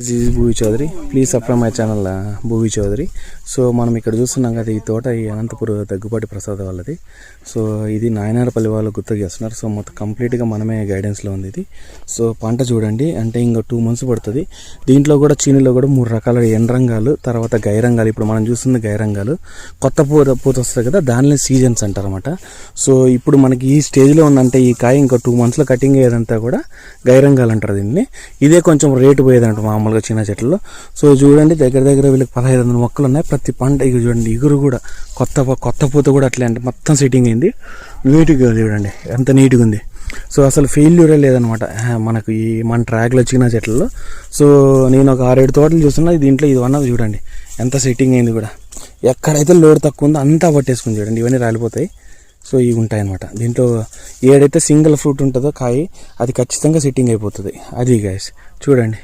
This Bhuvi Chaudhary. Please subscribe my channel Bhuvi Chaudhary. So మనం ఇక్కడ చూస్తున్నాం కదా ఈ తోట ఈ అనంతపురం దగ్గుపాటి ప్రసాద్ వాళ్ళది. సో ఇది నాయనారపల్లి వాళ్ళు గుర్తు చేస్తున్నారు. సో మొత్తం కంప్లీట్గా మనమే గైడెన్స్లో ఉంది ఇది. సో పంట చూడండి అంటే ఇంకా టూ మంత్స్ పడుతుంది. దీంట్లో కూడా చీనిలో కూడా మూడు రకాల ఎండ్రంగాలు తర్వాత గైరంగాలు ఇప్పుడు మనం చూస్తుంది గైరంగాలు కొత్త పూత పూత వస్తుంది కదా దానిని సీజన్స్ అంటారన్నమాట. సో ఇప్పుడు మనకి ఈ స్టేజ్లో ఉందంటే ఈ కాయ ఇంకా టూ మంత్స్లో కటింగ్ అయ్యేదంతా కూడా గైరంగాలు అంటారు దీన్ని. ఇదే కొంచెం రేటు పోయేదంట మామూలుగా చిన్న చెట్లలో. సో చూడండి దగ్గర దగ్గర వీళ్ళకి పదహైదు వందల మొక్కలు ఉన్నాయి ప్రతి పంట ఇక చూడండి ఇగురు కూడా కొత్త కొత్త పూత కూడా అట్లే అంటే మొత్తం సెట్టింగ్ అయింది. నీట్గా చూడండి. ఎంత నీట్గా ఉంది. సో అసలు ఫెయిల్యూరే లేదనమాట. మనకు ఈ మన ట్రాక్లో చిన్న చెట్లలో. సో నేను ఒక ఆరేడు తోటలు చూస్తున్నా. దీంట్లో ఇది అన్నది చూడండి. ఎంత సెట్టింగ్ అయింది కూడా. ఎక్కడైతే లోడ్ తక్కువ ఉందో అంతా పట్టేసుకుని చూడండి. ఇవన్నీ రాలిపోతాయి. సో ఇవి ఉంటాయి అనమాట దీంట్లో ఏడైతే సింగిల్ ఫ్రూట్ ఉంటుందో కాయ అది ఖచ్చితంగా సెట్టింగ్ అయిపోతుంది. అది గాయస్ చూడండి.